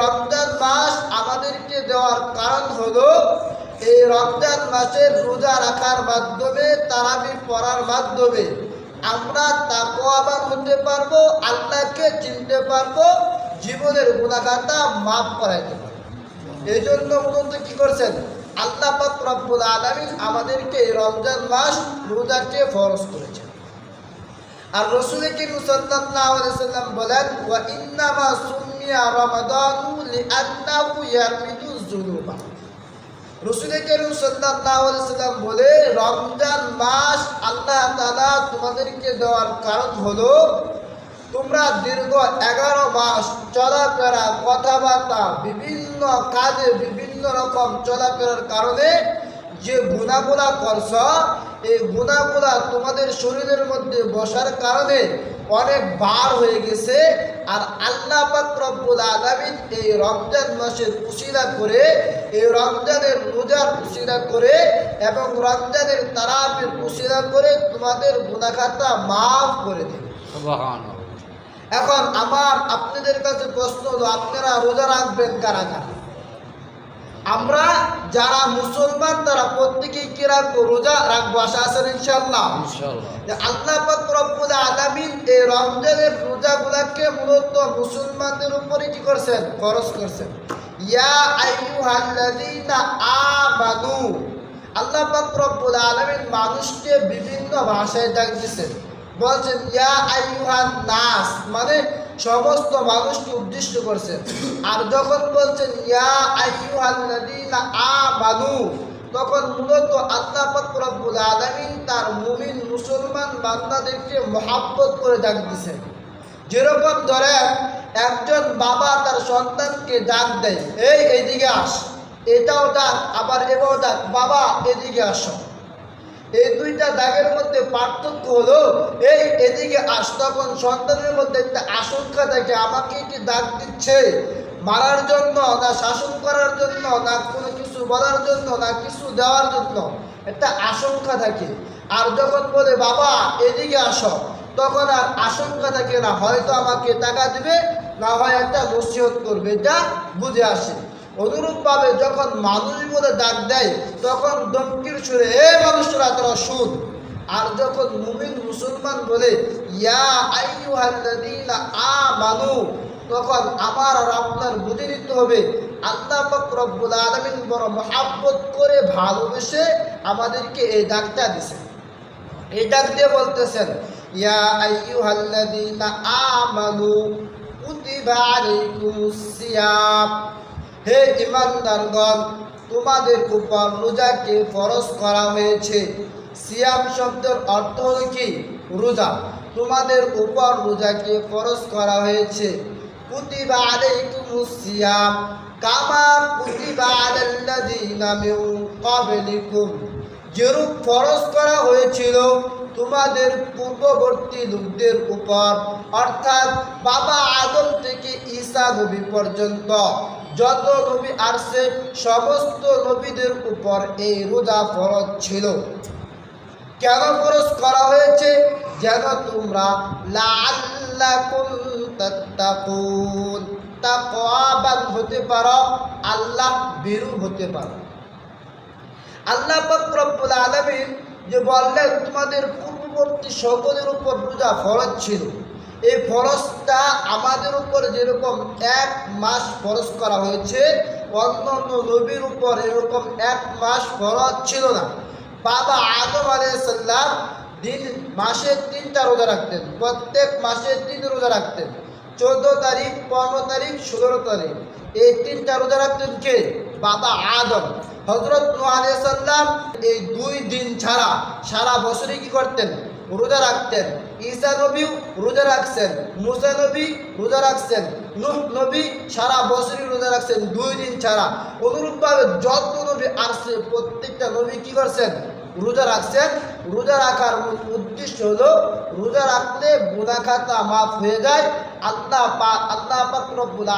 রমজান মাস আমাদেরকে দেওয়ার কারণ হলো, এই রমজান মাসের রোজা রাখার মাধ্যমে, তারাবি পড়ার মাধ্যমে আমরা তাকওয়াবান হতে পারব, আল্লাহকে চিনতে পারব, জীবনের গুণাগাতা মাফ করাইতে পারব। এই জন্য মূলত কি করছেন? আল্লাহ পাক রব্বুল আলামিন আমাদেরকে এই রমজান মাস রোজাকে ফরজ করেছেন। আর রসুল সাল্লাল্লাহু আলাইহি বলেন বলে, রমজান মাস আল্লাহ তাআলা তোমাদেরকে দেওয়ার কারণ হলো, তোমরা দীর্ঘ এগারো মাস চলাফেরা, কথাবার্তা, বিভিন্ন কাজে বিভিন্ন রকম চলাফেরার কারণে যে গুণাগুলা করছ এই গুণাগুলা তোমাদের শরীরের মধ্যে বসার কারণে অনেক বার হয়ে গেছে আর আল্লাহ পাক রব্বুল আলামিন এই রমজান মাসের উশিলা করে এই রমজানের রোজার উশিলা করে এবং রমজানের তারাবির উশিলা করে তোমাদের গুণাখাতা মাফ করে দেবে। এখন আমার আপনাদের কাছে প্রশ্ন হলো আপনারা রোজা রাখবেন কারা কারা? আমরা যারা মুসলমান তারা প্রত্যেকেই কি রাখব রোজা রাখব আশা আছেন ইনশাল্লাহ আল্লাহ রব্বুল আলামিন এই রমজানের রোজাগুলাকে মূলত মুসলমানদের উপরে কি করছেন? খরচ করছেন। ইয়া আইয়ুহাল্লাযীনা আমানু। আল্লাহ পাক রব্বুল আলামিন মানুষকে বিভিন্ন ভাষায় ডাক দিয়েছেন বলছেন, ইয়া আইয়ুহান নাস মানে সমস্ত মানুষকে উদ্দেশ্য করছেন। আর যখন বলছেন, ইয়া আইহান নদীনা আ আমানু তখন মূলত আল্লাহ পাক রব্বুল আলামিন তার মুমিন মুসলমান বান্দাদেরকে মহাব্বত করে ডাক দিছেন যেরকম ধরেন, একজন বাবা তার সন্তানকে ডাক দেয়, এই এদিকে আস, এটাও ডাক, আবার এটাও ডাক, বাবা এদিকে আসো। এই দুইটা দাগের মধ্যে পার্থক্য হলো, এই এদিকে আস তখন সন্তানের মধ্যে একটা আশঙ্কা থাকে, আমাকে কি দাগ দিচ্ছে। মারার জন্য, না শাসন করার জন্য, না কোনো কিছু বলার জন্য, না কিছু দেওয়ার জন্য একটা আশঙ্কা থাকে। আর যখন বলে, বাবা, এদিকে আসো, তখন আর আশঙ্কা থাকে না, হয়তো আমাকে টাকা দিবে, না হয় একটা নসিহত করবে। এটা বুঝে আসে। অনুরূপভাবে যখন মানুষ বলে ডাক দেয়, তখন দমকির সুরে, এ মানুষরা তারা সুদ আর যখন মুমিন মুসলমান বলে, ইয়া আইয়ুহাল্লাযীনা আমানু, তখন আমার আর আপনার বুঝে নিতে হবে। আল্লাহ রব্বুল আলামিন বড় মহাব্বত করে ভালোবেসে আমাদেরকে এই ডাকটা দিছে এই ডাক দিয়ে বলতেছেন, ইয়া আইয়ুহাল্লাযীনা আমানু, কুতিবা আলাইকুমুস সিয়াম। হে ইমানদারগণ, তোমাদের উপর রোজাকে ফরজ করা হয়েছে। সিয়াম শব্দের অর্থ হল কি? রোজা। তোমাদের উপর রোজাকে ফরজ করা হয়েছে। সিয়াম কামা যেরূপ ফরজ করা হয়েছিল তোমাদের পূর্ববর্তী লোকদের উপর, অর্থাৎ বাবা আদম থেকে ঈসা নবী পর্যন্ত, যত নবী আসছে, সমস্ত নবীদের উপর এই রোজা ফরজ ছিল। কেন ফরজ করা হয়েছে? যেন তোমরা তাকওয়াবান হতে পারো, আল্লাহ বিরু হতে পারো। আল্লাহ রব্বুল আলামিন যে বললেন তোমাদের পূর্ববর্তী সকলের উপর রোজা ফরজ ছিল। এই ফরজটা আমাদের উপর যেরকম এক মাস ফরজ করা হয়েছে অন্য অন্য নবীর উপর এরকম এক মাস ফরজ ছিল না। বাবা আদম আলাইসাল্লাম দিন মাসে তিনটা রোজা রাখতেন, প্রত্যেক মাসে তিন রোজা রাখতেন। চোদ্দ তারিখ, পনেরো তারিখ, ষোলো তারিখ। এই তিনটা রোজা রাখতেন কে? বাবা আদম। হজরত সাল্লাম এই দুই দিন ছাড়া সারা বছরে কি করতেন? রোজা রাখতেন। ঈসা নবীও রোজা রাখছেন, মুসা নবী রোজা রাখছেন, নূহ নবী সারা বছরই রোজা রাখছেন দুই দিন ছাড়া। অনুরূপভাবে যত নবী আসছে, প্রত্যেকটা নবী কি করছেন? রোজা রাখছেন। রোজা রাখার উদ্দেশ্য হলো রোজা রাখলে গুনাহ খাতা মাফ হয়ে যায়। আল্লাহ পাক আল্লাহ পাক রব্বুল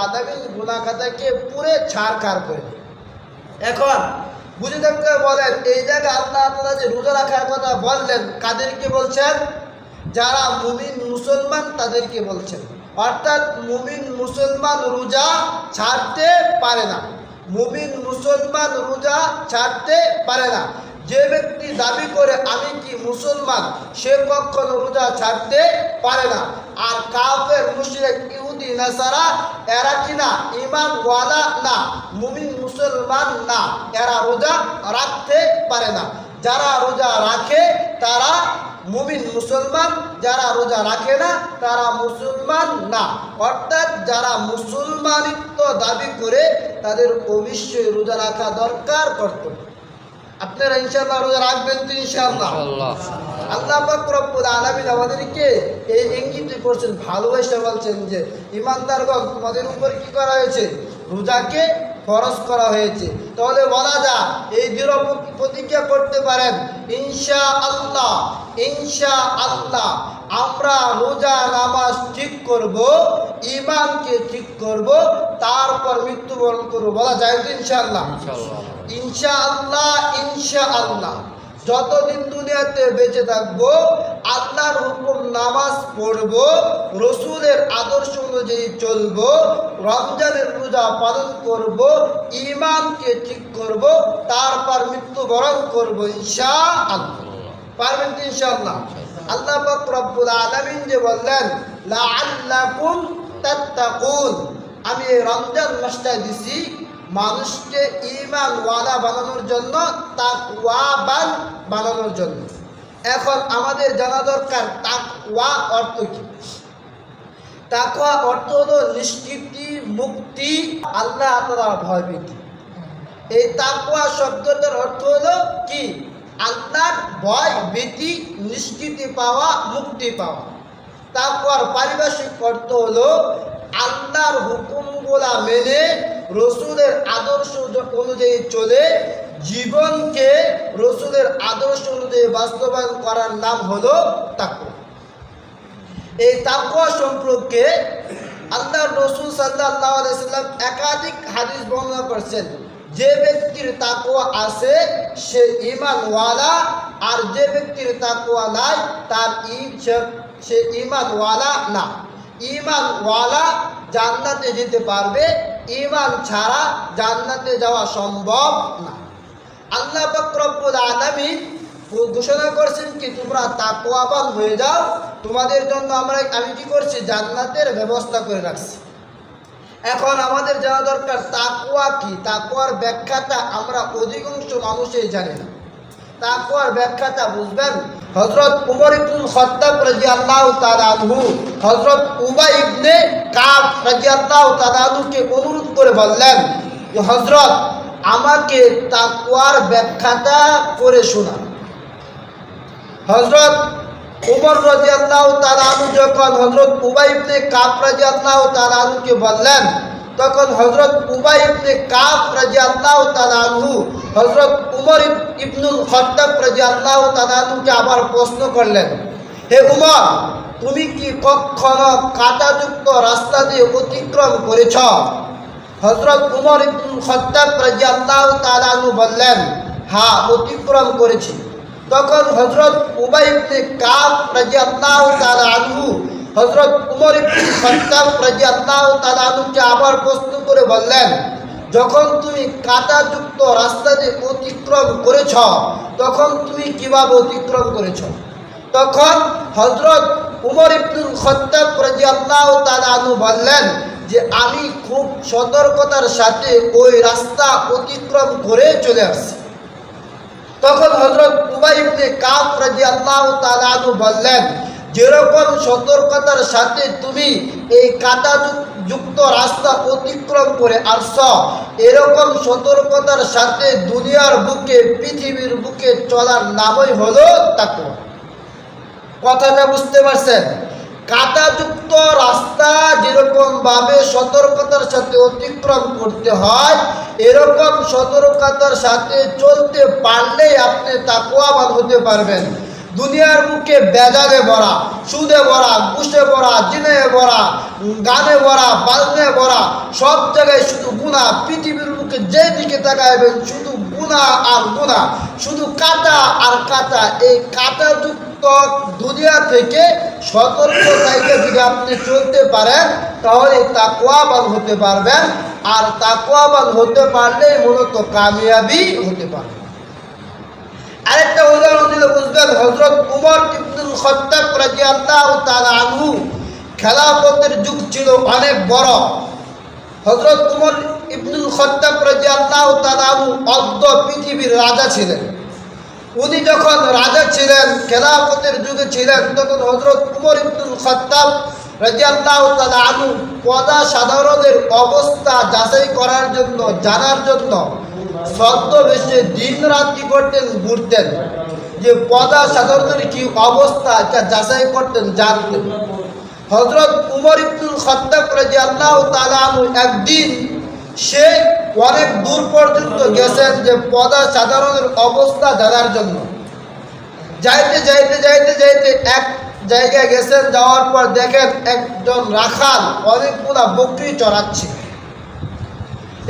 গুনাহ খাতাকে পুরে ছাড়খাড় করে। এখন বুঝে থাকতে বলেন, এই জায়গায় আল্লাহ আপনারা যে রোজা রাখার কথা বললেন, কাদেরকে বলছেন? যারা মুমিন মুসলমান, তাদেরকে বলছেন। অর্থাৎ মুমিন মুসলমান রোজা ছাড়তে পারে না। মুমিন মুসলমান রোজা ছাড়তে পারে না। যে ব্যক্তি দাবি করে আমি কি মুসলমান, সে কখনো রোজা ছাড়তে পারে না। আর কাফের, মুশরিক, ইহুদি, নাসারা, এরা কি না ইমান ওয়ালা না, মুমিন, মুসলমান না, এরা রোজা রাখতে পারে না। যারা রোজা রাখে তারা মুমিন, মুসলমান, যারা রোজা রাখে না তারা মুসলমান না। অর্থাৎ যারা মুসলমানিত্ব দাবি করে তাদের অবশ্যই রোজা রাখা দরকার কর্তব্য। আপনারা ইনশাল্লাহ রোজা রাখবেন তো ইনশাল্লাহ আল্লাহ পাক রব্বুল আলামিন আমাদেরকে এই ইঙ্গিত করছেন ভালোবেসে বলছেন যে ইমানদার ইমানদারগণ তোমাদের উপর কি করা হয়েছে? রোজাকে খরচ করা হয়েছে। তাহলে বলা যা এই দৃঢ় প্রতিজ্ঞা করতে পারেন। ইনশা আল্লাহ ইনশা আল্লাহ আমরা রোজা নামাজ ঠিক করব ইমানকে ঠিক করব তারপর মৃত্যুবরণ করব। বলা যায় তো ইনশাআল্লাহ? ইনশা আল্লাহ ইনশা আল্লাহ যতদিন দুনিয়াতে বেঁচে থাকব আল্লাহর হুকুম নামাজ পড়ব রসুলের আদর্শ অনুযায়ী চলবো রমজানের রোজা পালন করব ইমানকে ঠিক করব তারপর মৃত্যুবরণ করব ইনশা আল্লাহ পারবেন তো ইনশাআল্লাহ? আল্লাহ পাক রব্বুল আলামিন যে বললেন, লাআল্লাকুম তাত্তাকুন। আমি রমজান মাসটা দিছি মানুষকে ইমান ওয়ালা বানানোর জন্য, তাকওয়াবান বানানোর জন্য। এখন আমাদের জানা দরকার, তাকওয়া অর্থ কি? তাকওয়া অর্থ হলো নিষ্কৃতি, মুক্তি, আল্লাহ তাআলার ভয়ভীতি এই তাকওয়া শব্দটার অর্থ হলো কি? আল্লাহর ভয়, ভীতি, নিষ্কৃতি পাওয়া, মুক্তি পাওয়া। তাকওয়ার পারিভাষিক অর্থ হলো আল্লাহর হুকুমগুলা মেনে রসুলের আদর্শ অনুযায়ী চলে। জীবনকে রসুলের আদর্শ অনুযায়ী বাস্তবায়ন করার নাম হলো তাকওয়া। এই তাকওয়া সম্পর্কে আল্লাহ রসুল সাল্লাহ আলাইসাল্লাম একাধিক হাদিস বর্ণনা করছেন। যে ব্যক্তির তাকওয়া আছে, সে ইমানওয়ালা আর যে ব্যক্তির তাকওয়া নাই, তার সে ইমানওয়ালা না। ইমানওয়ালা জান্নাতে যেতে পারবে ইমান ছাড়া জান্নাতে যাওয়া সম্ভব না। আল্লাহ বক্রব্বুল আলমী ঘোষণা করছেন কি, তোমরা তাকওয়াবান হয়ে যাও। তোমাদের জন্য আমরা, আমি কি করছি, জান্নাতের ব্যবস্থা করে রাখছি। এখন আমাদের জানা দরকার তাকুয়া কি? তাকুয়ার ব্যাখ্যাটা আমরা অধিকাংশ মানুষই জানি না। তাকুয়ার ব্যাখ্যাটা বুঝবেন? হজরত উমর ইবনুল খত্তাব রাদিয়াল্লাহু তাআলা আনহু হজরত উবাই ইবনে কাব রাদিয়াল্লাহু তাআলা আনহুকে অনুরোধ করে বললেন হজরত আমাকে তাকুয়ার ব্যাখ্যাটা করে শোনান। হজরত উমর রাজিয়াল্লাহু তাআলা আনহু যখন হযরত উবাই ইবনে কাব রাজিয়াল্লাহু তাআলা আনহুকে বললেন, তখন হযরত উবাই ইবনে কাব রাজিয়াল্লাহু তাআলা আনহু হযরত উমর ইবনুল খাত্তাব রাজিয়াল্লাহু তাআলা আনহুকে আবার প্রশ্ন করলেন, হে উমর, তুমি কি কখনো কাঁটাযুক্ত রাস্তা দিয়ে অতিক্রম করেছ? হযরত উমর ইবনুল খাত্তাব রাজিয়াল্লাহু তাআলা আনহু বললেন হ্যাঁ অতিক্রম করেছি। তখন হজরত উবাই ইবনে কাব রাদিয়াল্লাহু তাআলা আনহু হজরত উমর ইবনে খাত্তাব রাদিয়াল্লাহু তাআলা আনহুকে আবার প্রশ্ন করে বললেন, যখন তুমি কাঁটাযুক্ত দিয়ে অতিক্রম করেছ, তখন তুমি কীভাবে অতিক্রম করেছ? তখন হজরত উমর ইবনুল খত্তাব রাদিয়াল্লাহু তাআলা আনহু বললেন যে, আমি খুব সতর্কতার সাথে ওই রাস্তা অতিক্রম করে চলে আসছি। তখন হজরত উবাই ইবনে কাব রাদিয়াল্লাহু তাআলা আনহু বললেন, যেরকম সতর্কতার সাথে তুমি এই কাটা যুক্ত রাস্তা অতিক্রম করে আসছ, এরকম সতর্কতার সাথে দুনিয়ার বুকে, পৃথিবীর বুকে চলার নামই হলো তাকে কথাটা বুঝতে পারছেন? কাঁটাযুক্ত রাস্তা যেরকম ভাবে সতর্কতার সাথে অতিক্রম করতে হয়, এরকম সতর্কতার সাথে চলতে পারলেই আপনি তাকুয়াবান হতে পারবেন। দুনিয়ার মুখে বেজালে ভরা, সুদে ভরা, ঘুষে ভরা, জিনে ভরা, গানে ভরা, বাজনে ভরা, সব জায়গায় শুধু গুণা পৃথিবীর মুখে যেদিকে তাকাইবেন শুধু গুণা আর গুণা শুধু কাটা আর কাটা, এই কাটাযুক্ত দুনিয়া থেকে সতর্ক থেকে যদি আপনি চলতে পারেন, তাহলে তাকুয়াবান হতে পারবেন। আর তাকুয়াবান হতে পারলেই মূলত কামিয়াবি হতে পারবে আরেকটা উদাহরণ দিলে বুঝবেন হজরত উমর ইবনুল খত্তাব রাদিয়াল্লাহু তাআলা আনহু খেলাফতের যুগ ছিল অনেক বড়। হজরত উমর ইবনুল খত্তাব রাদিয়াল্লাহু তাআলা আনহু অর্ধ পৃথিবীর রাজা ছিলেন। উনি যখন রাজা ছিলেন, খেলাফতের যুগে ছিলেন, তখন হজরত উমর ইবনুল খত্তাব রাজিয়াল্লাহ আনহু পদা সাধারণের অবস্থা যাচাই করার জন্য, জানার জন্য ছদ্মবেশে দিন রাত কি করতেন, ঘুরতেন। যে পদা সাধারণের কি অবস্থা, এটা যাচাই করতেন, জানতেন। হজরত উমর ইবনুল খত্তাব রাজিয়াল্লাহু তাআলা আনহু একদিন সে অনেক দূর পর্যন্ত গেছেন যে পদা সাধারণের অবস্থা জানার জন্য। যাইতে যাইতে যাইতে যাইতে এক জায়গায় গেছেন, যাওয়ার পর দেখেন একজন রাখাল অনেকগুলা বকরি চড়াচ্ছে।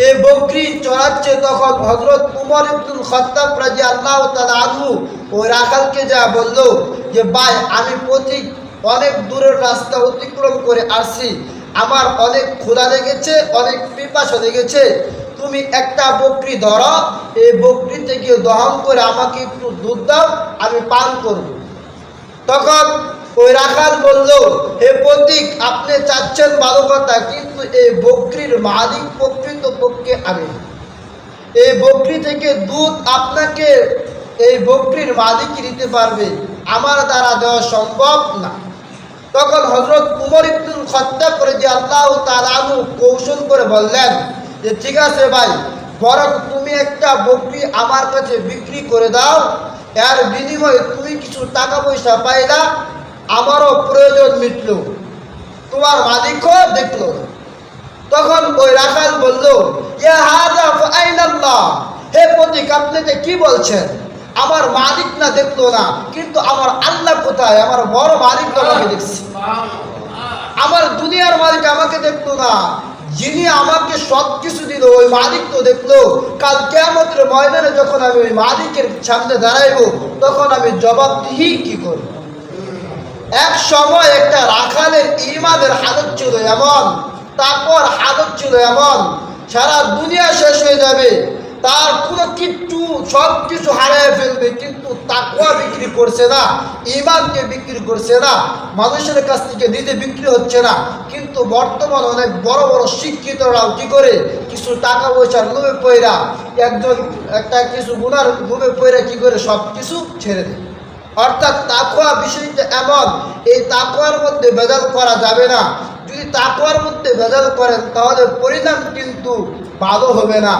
এই বকরি চড়াচ্ছে তখন হজরত উমর ইবনুল খত্তাব রাজি আল্লাহ তালা আনহু ওই রাখালকে যা বলল যে, ভাই, আমি পথিক, অনেক দূরের রাস্তা অতিক্রম করে আসছি। আমার অনেক ক্ষুধা লেগেছে, অনেক পিপাসা লেগেছে। তুমি একটা বকরি ধরো, এই বকরি থেকে দহন করে আমাকে একটু দুধ দাও, আমি পান করব। তখন ওই রাখাল বলল, হে প্রতীক, আপনি চাচ্ছেন ভালো কথা, কিন্তু এই বকরির মালিক প্রকৃত পক্ষে আমি এই বকরি থেকে দুধ আপনাকে এই বকরির মালিক দিতে পারবে, আমার দ্বারা দেওয়া সম্ভব না। তখন হজরত উমর ইবনুল খত্তাব করে যে আল্লাহ তালানু কৌশল করে বললেন যে ঠিক আছে ভাই বরং তুমি একটা বকরি আমার কাছে বিক্রি করে দাও এর বিনিময়ে তুমি কিছু টাকা পয়সা পাইলা আমারও প্রয়োজন মিটল। তোমার মালিকও দেখল। তখন ওই রাখাল বলল হে প্রতীক আপনি যে কি বলছেন? আমার মালিক না দেখল না কিন্তু আমার আল্লাহ কোথায়? আমার বড় মালিক আমাকে দেখছি। আমার দুনিয়ার মালিক আমাকে দেখল না। যিনি আমাকে সব কিছু দিল, ওই মালিক তো দেখল। কাল কেমতের ময়দানে যখন আমি ওই মালিকের সামনে দাঁড়াইব, তখন আমি জবাবদিহি কি করব? এক সময় একটা রাখালের ইমাদের হালত ছিল এমন, তারপর হালত ছিল এমন, সারা দুনিয়া শেষ হয়ে যাবে। তার কোনো কিচ্ছু সব কিছু হারিয়ে ফেলবে, কিন্তু তাকুয়া বিক্রি করছে না ইমানকে বিক্রি করছে না, মানুষের কাছ থেকে নিজে বিক্রি হচ্ছে না। কিন্তু বর্তমান অনেক বড় বড় শিক্ষিতরাও কি করে? কিছু টাকা পয়সার লোভে পয়রা, একজন একটা কিছু গুণার লোভে পয়রা কি করে? সব কিছু ছেড়ে দেয়। অর্থাৎ তাকুয়া বিষয়টা এমন, এই তাকুয়ার মধ্যে ভেজাল করা যাবে না। যদি তাকুয়ার মধ্যে ভেজাল করেন, তাহলে পরিণাম কিন্তু ভালো হবে না।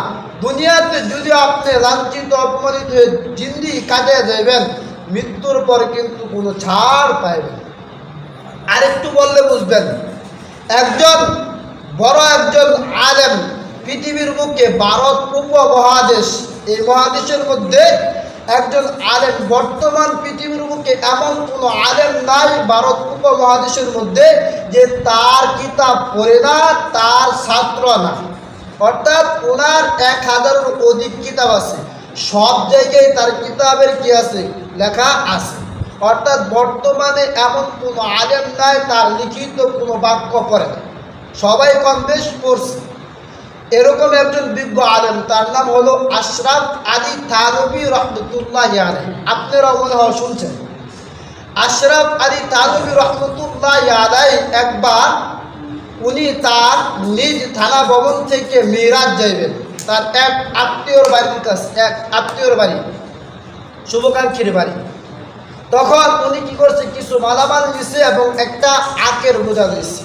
দুনিয়াতে যদি আপনি লাঞ্ছিত, অপমানিত হয়ে জিন্দি কাটিয়ে যাবেন মৃত্যুর পর কিন্তু কোনো ছাড় পাইবেন আরেকটু বললে বুঝবেন, একজন বড় একজন আলেম পৃথিবীর মুখে ভারত উপমহাদেশ এই মহাদেশের মধ্যে একজন আলেম বর্তমান পৃথিবীর মুখে এমন কোনো আলেম নাই ভারত উপমহাদেশের মধ্যে যে তার কিতাব পড়ে না, তার ছাত্র না। অর্থাৎ ওনার এক হাজারের অধিক কিতাব আছে। সব জায়গায় তার কিতাবের কি আছে? লেখা আছে। অর্থাৎ বর্তমানে এমন কোনো আলেম নাই, তার লিখিত কোনো বাক্য করে না। সবাই কম বেশ পড়ছে। এরকম একজন বিজ্ঞ আলেম, তার নাম হলো আশরাফ আলী থানবী রহমতুল্লাহ আলাই আপনারা মনে হয় শুনছেন। আশরাফ আলী থানবী রহমতুল্লাহ আলাই একবার উনি তার নিজ থানা ভবন থেকে মিরাজ যাইবেন। তার এক আত্মীয়র বাড়ির কাছে, এক আত্মীয়র বাড়ি, শুভকাঙ্ক্ষীর বাড়ি। তখন উনি কি করছে, কিছু মালামাল নিছে এবং একটা আখের বোঝা দিয়েছে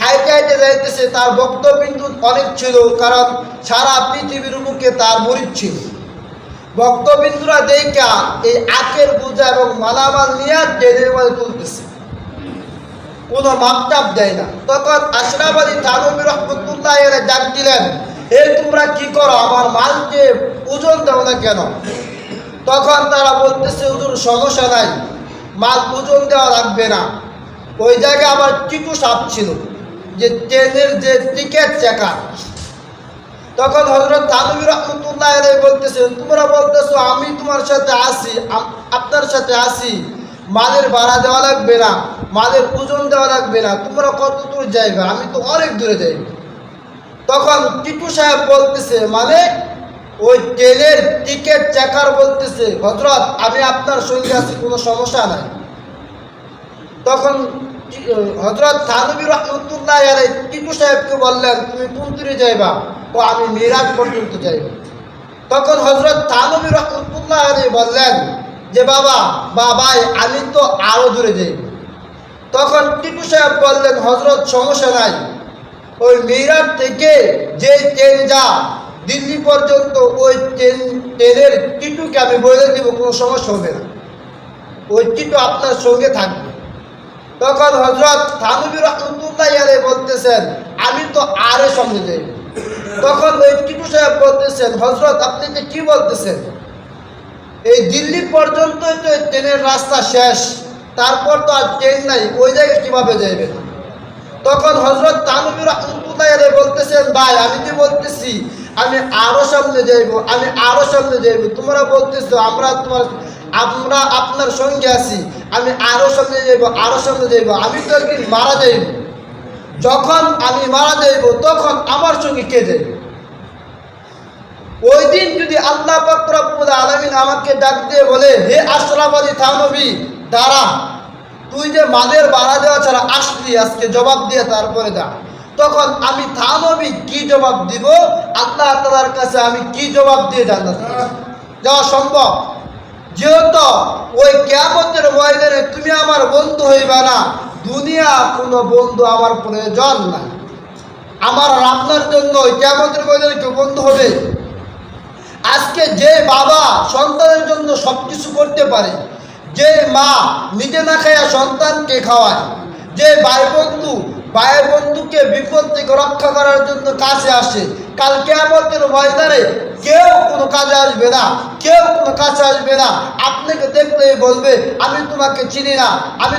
হাইটে হাইটে যাইতেছে, তার বক্তবিন্দু অনেক ছিল, কারণ সারা পৃথিবীর মুখে তার মরিচ ছিল। বক্তবিন্দুরা দেখা এই আখের বোঝা এবং মালামাল নিয়ে ট্রেনের মধ্যে তুলতেছে। কোনো মাপটাপ দেয় না। তখন আশরাফ আলী রহমতুল্লাহ এরা ডাক দিলেন, হে তোমরা কি করো? আমার মালকে ওজন দাও না কেন? তখন তারা বলতেছে, হুজুর, সমস্যা নাই, মাল ওজন দেওয়া লাগবে না। ওই জায়গায় আবার টিটু সাপ ছিল, যে ট্রেনের যে টিকিট চেকার। তখন হজরত থানবী রহমতুল্লাহ বলতেছেন তোমরা বলতেছো, আমি তোমার সাথে আসি আপনার সাথে আসি মালের ভাড়া দেওয়া লাগবে না মালের ওজন দেওয়া লাগবে না, তোমরা কত দূর যাইবে? আমি তো অনেক দূরে যাইব। তখন টিটু সাহেব বলতেছে মানে ওই ট্রেনের টিকিট চেকার বলতেছে হজরত আমি আপনার সঙ্গে আছি, কোনো সমস্যা নাই। তখন হজরত থানবী রহমতুল্লাহ আলাই টিটু সাহেবকে বললেন, তুমি কোন দূরে যাইবা? ও, আমি মিরাজ পর্যন্ত যাইব। তখন হজরত থানবী রহমতুল্লাহ আলাই বললেন যে বাবা বা ভাই আমি তো আরও দূরে যাইব তখন টিটু সাহেব বললেন হজরত সমস্যা নাই। ওই মিরাট থেকে যে ট্রেন যা, দিল্লি পর্যন্ত ওই ট্রেন ট্রেনের টিটুকে আমি বলে দিব, কোনো সমস্যা হবে না। ওই টিটু আপনার সঙ্গে থাকবে। তখন হজরত থানবী রহমতুল্লাহ ইয়ারে বলতেছেন, আমি তো আরে সঙ্গে যাই তখন ওই টিটু সাহেব বলতেছেন হজরত আপনি যে কি বলতেছেন? এই দিল্লি পর্যন্তই তো ট্রেনের রাস্তা শেষ। তারপর তো আর ট্রেন নাই, ওই জায়গায় কীভাবে যাইবেন তখন হজরত তানবী রহমতুল্লাহ আলাই বলতেছেন, ভাই, আমি যে বলতেছি, আমি আরও সামনে যাইব, আমি আরও সামনে যাইব। তোমরা বলতেছো, আমরা তোমার, আমরা আপনার সঙ্গে আছি, আমি আরও সামনে যাইব আরও সামনে যাইব, আমি তো একদিন মারা যাইব। যখন আমি মারা যাইব, তখন আমার সঙ্গে কে যাইব? ওই দিন যদি আল্লাহ পাকুল আলমিন আমাকে ডাক দিয়ে বলে, হে আশরাফ আলী থানবী দাঁড়া। তুই যে মাদের বাড়া দেওয়া ছাড়া আসলি আজকে, জবাব দিয়ে তারপরে দা তখন আমি থানবী কি জবাব দিব? আল্লাহ তালার কাছে আমি কি জবাব দিয়ে জান্নাত যাওয়া সম্ভব। যেহেতু ওই কেমতের ময়দানে তুমি আমার বন্ধু হইবা না, দুনিয়া কোনো বন্ধু আমার প্রয়োজন নাই। আমার আপনার জন্য ওই কেমতের ময়দানে কেউ বন্ধু হবে? আজকে যে বাবা সন্তানের জন্য সব কিছু করতে পারে, যে মা নিজে না খাইয়া সন্তানকে খাওয়ায়, যে ভাই বন্ধু ভাই বন্ধুকে বিপদ থেকে রক্ষা করার জন্য কাছে আসে কালকে আমাদের ময়দানে কেউ কোনো কাজে আসবে না, কেউ কোনো কাছে আসবে না। আপনাকে দেখলেই বলবে, আমি তোমাকে চিনি না, আমি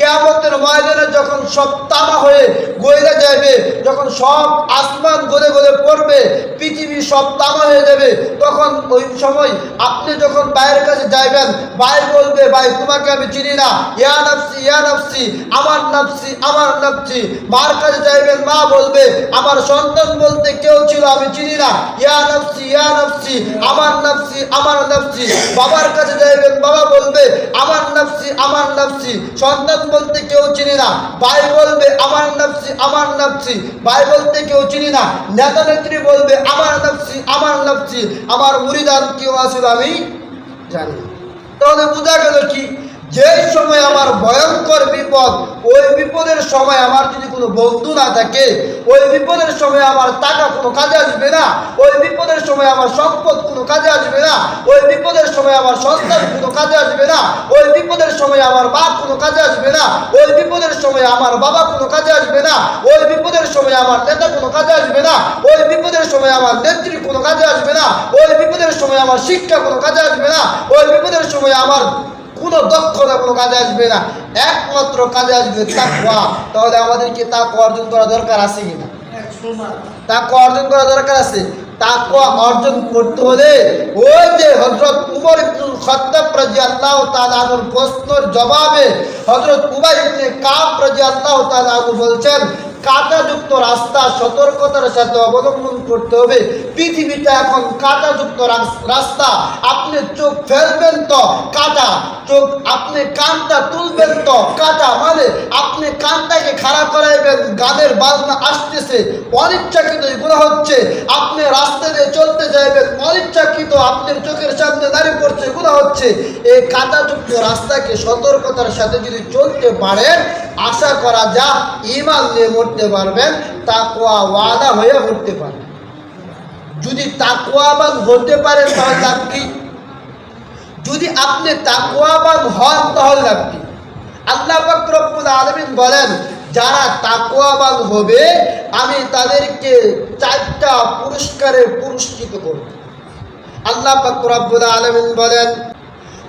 কেয়ামতের ময়দানে যখন সব তামা হয়ে গইরা যাবে, যখন সব আসমান গলে গলে পড়বে, পৃথিবী সব তামা হয়ে যাবে, তখন ওই সময় আপনি যখন ভাইয়ের কাছে যাইবেন, ভাই বলবে, ভাই, তোমাকে আমি চিনি না। ইয়া নাফসি ইয়া নাফসি, আমার নাফসি আমার নাফসি। মার কাছে যাইবেন, মা বলবে, আমার সন্তান বলতে কেউ ছিল, আমি চিনি না। ইয়া নাফসি ইয়া নাফসি, আমার নাফসি আমার নাফসি। বাবার কাছে যাইবেন, বাবা বলবে, আমার নাফসি আমার নাফসি। সন্তান বলতে কেউ চিনি না। ভাই বলবে, আমার নাফসি আমার নাফসি। ভাই বলতে কেউ চিনি না। নেতা নেত্রী বলবে, আমার নাফসি আমার নাফসি। আমার মুরিদান কেউ আসলে আমি জানি। তাহলে বোঝা গেল কি? যে সময় আমার ভয়ঙ্কর বিপদ ওই বিপদের সময় আমার যদি কোনো বন্ধু না থাকে ওই বিপদের সময় আমার টাকা কোনো কাজে আসবে না ওই বিপদের সময় আমার সম্পদ কোনো কাজে আসবে না ওই বিপদের সময় আমার সন্তান কোনো কাজে আসবে না ওই বিপদের সময় আমার বাপ কোনো কাজে আসবে না ওই বিপদের সময় আমার বাবা কোনো কাজে আসবে না ওই বিপদের সময় আমার নেতা কোনো কাজে আসবে না ওই বিপদের সময় আমার নেত্রী কোনো কাজে আসবে না ওই বিপদের সময় আমার শিক্ষা কোনো কাজে আসবে না ওই বিপদের সময় আমার কোনো দক্ষতা কোনো কাজে আসবে না। একমাত্র কাজে আসবে তাকওয়া। তাহলে আমাদেরকে তাকওয়া অর্জন করা দরকার আছে কিনা? তাকওয়া অর্জন করা দরকার আছে। তাকওয়া অর্জন করতে হলে ওই যে হজরত উমর ইবনুল খাত্তাব রাদিয়াল্লাহু তাআলা আনহুর প্রশ্নের জবাবে হযরত উবাই ইবনে কাব রাদিয়াল্লাহু তাআলা আনহু বলছেন কাঁটাযুক্ত রাস্তা, সতর্কতার সাথে অবলম্বন করতে হবে। পৃথিবীটা এখন কাঁটাযুক্ত রাস- রাস্তা। আপনি চোখ ফেলবেন তো কাঁটা চোখ, আপনি কানটা তুলবেন তো কাঁটা মানে আপনি কানটাকে খারাপ করাইবেন, গানের বাজনা আসতেছে। অনিচ্ছাকৃত এগুলো হচ্ছে, আপনি রাস্তা দিয়ে চলতে যাইবেন, অনিচ্ছাকৃত আপনার চোখের সামনে দাঁড়িয়ে পড়ছে, এগুলো হচ্ছে। এই কাঁটাযুক্ত রাস্তাকে সতর্কতার সাথে যদি চলতে পারেন, আশা করা যা ইমান নিয়ে মরতে পারবেন তাকওয়া ওয়াদা হয়ে মরতে পারবেন যদি তাকওয়াবান হতে পারেন তাহলে লাভ কি? যদি আপনি তাকওয়াবান হন, তাহলে লাভ কি? আল্লাহ রব্বুল আলামিন বলেন, যারা তাকওয়াবান হবে, আমি তাদেরকে চারটা পুরস্কারে পুরস্কৃত করব। আল্লাহ রব্বুল আলামিন বলেন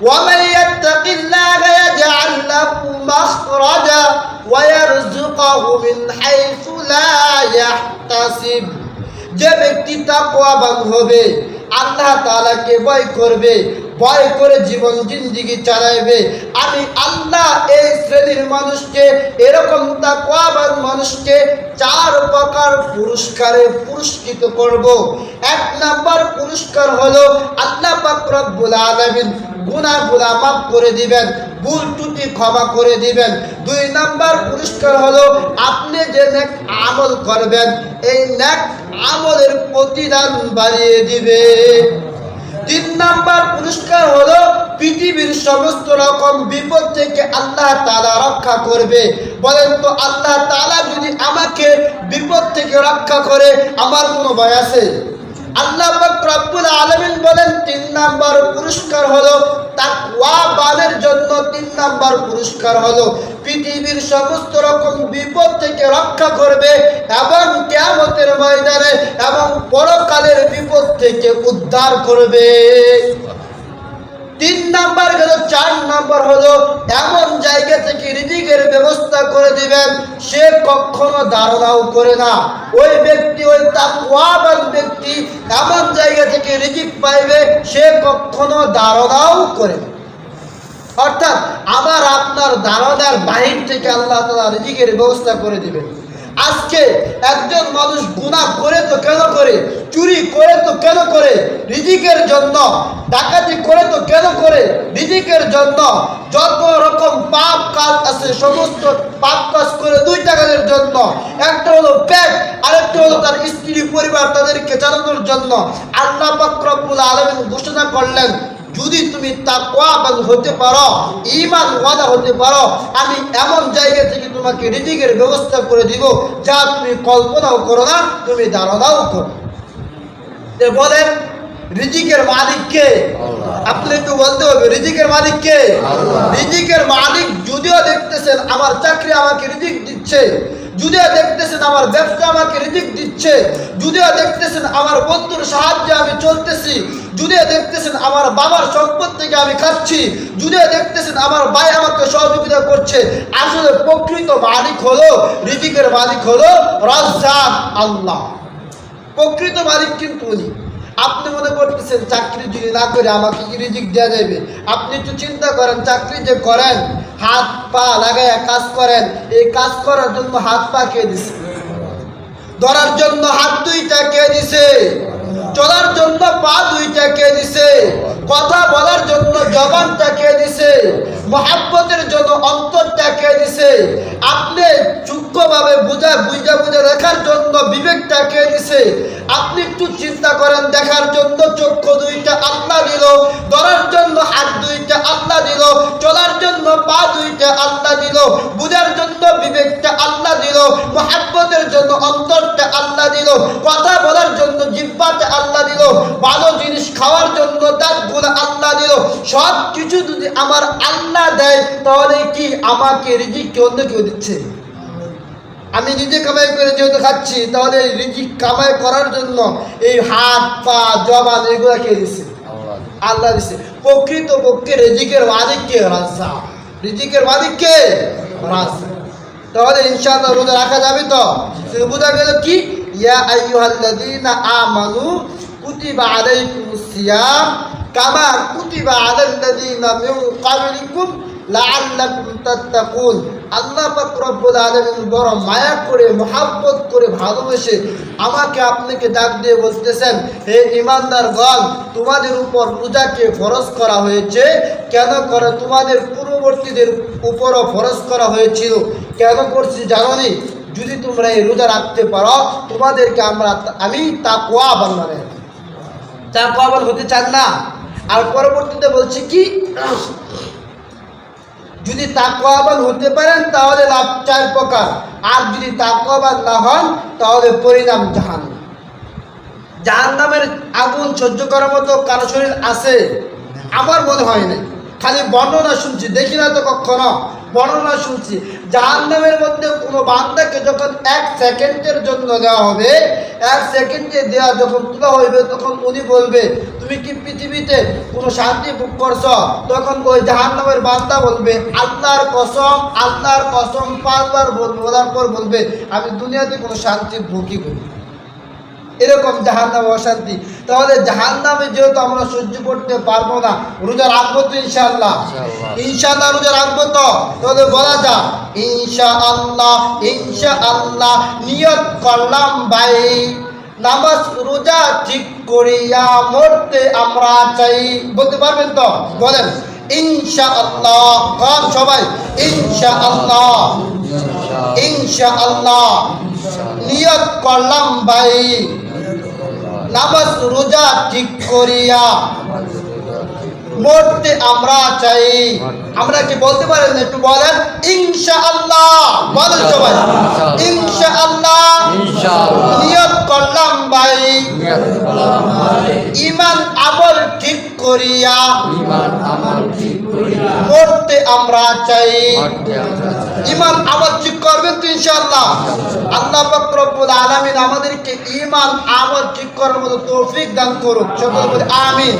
ومن يتق الله يجعل له مخرجا ويرزقه من حيث لا يحتسب যে ব্যক্তি তাকওয়াবান হবে আল্লাহ তাআলাকে ভয় করবে ভয় করে জীবন জিন্দিগি চালাইবে। আমি আল্লাহ এই শ্রেণির মানুষকে, এরকম তাকওয়াবান মানুষকে চার প্রকার পুরস্কারে পুরস্কৃত করব। এক নাম্বার পুরস্কার হলো আল্লাহ পাক রব্বুল আলামিন গুনাহগুলা মাফ করে দিবেন, ভুল ত্রুটি ক্ষমা করে দিবেন। দুই নাম্বার পুরস্কার হলো আপনি যে নেক আমল করবেন, এই নেক আমলের প্রতিদান বাড়িয়ে দিবে। তিন নাম্বার পুরস্কার হলো পৃথিবীর সমস্ত রকম বিপদ থেকে আল্লাহ তালা রক্ষা করবে। বলেন তো, আল্লাহ তালা যদি আমাকে বিপদ থেকে রক্ষা করে, আমার কোনো ভয় আছে? আল্লাহ রব্বুল আলমিন বলেন, তিন নাম্বার পুরস্কার হলো তাকওয়াবানের জন্য তিন নাম্বার পুরস্কার হলো। পৃথিবীর সমস্ত রকম বিপদ থেকে রক্ষা করবে এবং কেয়ামতের ময়দানে এবং পরকালের বিপদ থেকে উদ্ধার করবে। তিন নাম্বার গেল চার নাম্বার হলো, এমন জায়গা থেকে রিজিকের ব্যবস্থা করে দিবেন, সে কখনো ধারণাও করে না। ওই ব্যক্তি, ওই তাকওয়াবান ব্যক্তি এমন জায়গা থেকে রিজিক পাইবে, সে কখনো ধারণাও করে না। অর্থাৎ, আবার আপনার ধারণার বাহির থেকে আল্লাহ তালা রিজিকের ব্যবস্থা করে দিবেন। আজকে একজন মানুষ গুণা করে তো কেন করে? চুরি করে তো কেন করে? রিজিকের জন্য, ডাকাতি করে তো কেন করে? রিজিকের জন্য যত রকম পাপ কাজ আছে, সমস্ত পাপ কাজ করে দুই টাকার জন্য। একটা হলো পেট আরেকটা হলো তার স্ত্রী পরিবার তাদেরকে চালানোর জন্য। আল্লাহ পাক রব্বুল আলামিন ঘোষণা করলেন যদি তুমি তাকওয়াবান হতে পারো ইমান ওয়ালা হতে পারো আমি এমন জায়গা থেকে তোমাকে রিজিকের ব্যবস্থা করে দিব যা তুমি কল্পনাও করো না তুমি ধারণাও করো। বলেন রিজিকের মালিক কে? আপনি একটু বলতে হবে রিজিকের মালিক কে? রিজিকের মালিক যদিও দেখতেছেন আমার চাকরি আমাকে রিজিক দিচ্ছে যদিও দেখতেছেন আমার ব্যবসা আমাকে রিদিক দিচ্ছে। যদিও দেখতেছেন আমার বন্ধুর সাহায্যে আমি চলতেছি। যদিও দেখতেছেন আমার বাবার সম্পদ থেকে আমি খাচ্ছি। যদিও দেখতেছেন আমার ভাই আমাকে সহযোগিতা করছে। আসলে প্রকৃত মালিক হলো রিদিকের মালিক হলো রাজ্জাক আল্লাহ। প্রকৃত মালিক কিন্তু উনি। আপনি মনে করতেছেন চাকরি যদি না করে আমাকে কি রিজিক দেওয়া যাবে আপনি একটু চিন্তা করেন, চাকরি যে করেন, হাত পা লাগাইয়া কাজ করেন, এই কাজ করার জন্য হাত পা কে দিছে? ধরার জন্য হাত দুইটা কে দিছে? চলার জন্য পা দুইটা কে দিছে? কথা বলার জন্য জবানটা কে দিছে, মহাব্বতের জন্য অন্তরটা কে দিছে, আপনি সূক্ষ্মভাবে বুঝা বুঝা বুঝা দেখার জন্য বিবেকটা কে দিছে। আপনি একটু চিন্তা করেন, দেখার জন্য চক্ষু দুইটা আল্লাহ দিল, ধরার জন্য হাত দুইটা আল্লাহ দিল, চলার জন্য পা দুইটা আল্লাহ দিল, বুঝার জন্য বিবেকটা আল্লাহ দিল, মহাব্বতের জন্য অন্তরটা আল্লাহ দিল, কথা বলার জন্য জিব্বাটা আল্লাহ দিল, ভালো জিনিস খাওয়ার জন্য দাঁতগুলো আল্লাহ দিল সব কিছু যদি আমার আল্লাহ দেয়, তাহলে কি আমাকে রিজিক কে অন্য কেউ দিচ্ছে? আমি নিজে কামাই করে যেহেতু খাচ্ছি, তাহলে রিজিক কামাই করার জন্য এই হাত, পা, জবান এগুলো কে দিচ্ছে আল্লাহ দিছে। প্রকৃত পক্ষে রিজিকের মালিক কে? রাজা রিজিকের মালিক কে? রাজা তাহলে ইনশাআল্লাহ রোজা রাখা যাবে তো? বোঝা গেল কি? ইয়া আইয়ুহাল্লাযীনা আমানু কুতিবা আলাইকুমুস সিয়াম কামা কুতিবা আলাল্লাযীনা মিন ক্বাবলিকুম লাআল্লাকুম আল্লাহ মায়া করে করে, ভালোবেসে আমাকে আপনাকে ডাক দিয়ে বলতেছেন, হে তোমাদের উপর রোজাকে ফরজ করা হয়েছে। কেন করে? তোমাদের পূর্ববর্তীদের উপরও ফরজ করা হয়েছিল। কেন করছি জানোনি? যদি তোমরা এই রোজা রাখতে পারো, তোমাদেরকে আমরা, আমি তাকওয়া বানাবে তাকওয়াবান হতে চান না। আর পরবর্তীতে বলছি কি, যদি তাকওয়াবান হতে পারেন, তাহলে লাভ চার প্রকার। আর যদি তাকওয়াবান না হন, তাহলে পরিণাম জাহান। জাহান নামের আগুন সহ্য করার মতো কারও শরীর আছে? আমার মনে হয় না খালি বর্ণনা শুনছি, দেখি না তো কখনো। বর্ণনা শুনছি। জাহান্নামের মধ্যে কোনো বান্দাকে যখন এক সেকেন্ডের জন্য দেওয়া হবে, এক সেকেন্ডে দেওয়া যখন তোলা হইবে, তখন উনি বলবে, তুমি কি পৃথিবীতে কোনো শান্তি ভোগ করছ? তখন ওই জাহান্নামের বান্দা বলবে, আল্লাহর কসম আল্লাহর কসম পাঁচবার বলবে। বলার পর বলবে, আমি দুনিয়াতে কোনো শান্তি ভোগই করি এরকম জাহান্নামে অশান্তি। তাহলে জাহান্নামে যেহেতু আমরা সহ্য করতে পারব না রোজা রাখব তো ইনশাআল্লাহ। ইনশাআল্লাহ। ইনশাআল্লাহ রোজা রাখব তো? তাহলে বলা যা ইনশা আল্লাহ নিয়ত করলাম ভাই। নামাজ রোজা ঠিক করিয়া মরতে আমরা চাই। বলতে পারবেন তো? বলেন ইনশা আল্লাহ কন সবাই ইনশাআল্লাহ। ইনশাআল্লাহ। নিয়ত করলাম ভাই। নামাজ রোজা ঠিক করিয়া মরতে আমরা চাই। আমরা কি বলতে পারেন? একটু বলেন? ইনশাআল্লাহ। বলেন সবাই। ইনশাআল্লাহ। ইনশাআল্লাহ। নিয়ত করলাম ভাই। ইমান আমল ঠিক করিয়া। মরতে আমরা চাই। ইমান আমল ঠিক করবেন তো ইনশাআল্লাহ। আল্লাহ পাক রব্বুল আলামিন আমাদেরকে ইমান আমল ঠিক করার মতো তৌফিক দান করুক। সকলে আমিন।